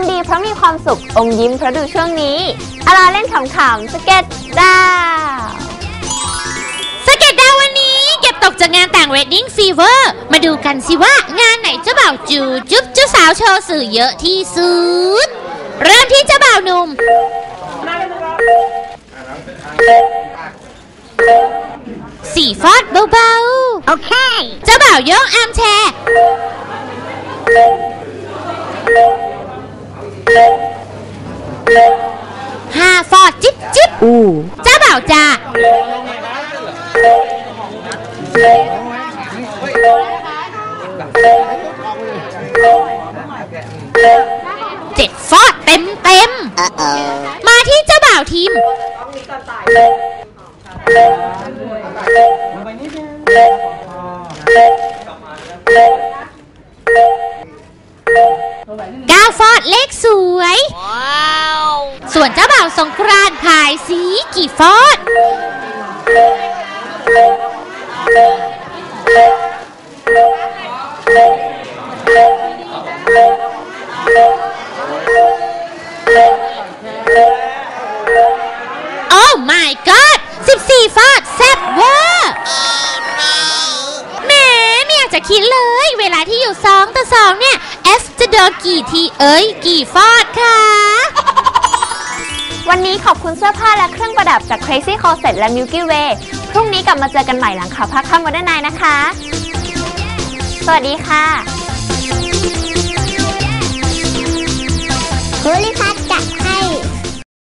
ารมณ์ดีเพราะมีความสุขอมยิ้มเพราะดูช่วงนี้อาราเล่นขำๆสเก็ตดาวสเก็ตดาววันนี้ เก็บตกจากงานแต่ง Wedding Fever มาดูกันสิว่างานไหนเจ้าบ่าวจูจุ๊บเจ้าสาวโชว์สื่อเยอะที่สุด เริ่มที่เจ้าบ่าวหนุ่มสีฟอดเบาๆ โอเค เจ้าบ่าวโยกอาร์มแชร์ ห้าฟอดจิ๊บจิ๊บเจ้าบ่าวจ้าเจ็ดฟอดเต็มเต็มมาที่เจ้าบ่าวทีม ก้าวฟอดเลขสวย ส่วนเจ้าบ่าวสงกรานต์พายสีกี่ฟอด โอ้ my god 14 ฟอดแซ่บเวอร์แหมไม่อยากจะคิดเลย เวลาที่อยู่2ต่อ2เนี่ย F จะโดนกี่ ทีเอ้ยกี่ฟอดคะวันนี้ขอบคุณเสื้อผ้าและเครื่องประดับจาก Crazy Closet และ Milky Way พรุ่งนี้กลับมาเจอกันใหม่หลังข่าวภาคค่ำวันด้านายนะคะ สวัสดีค่ะ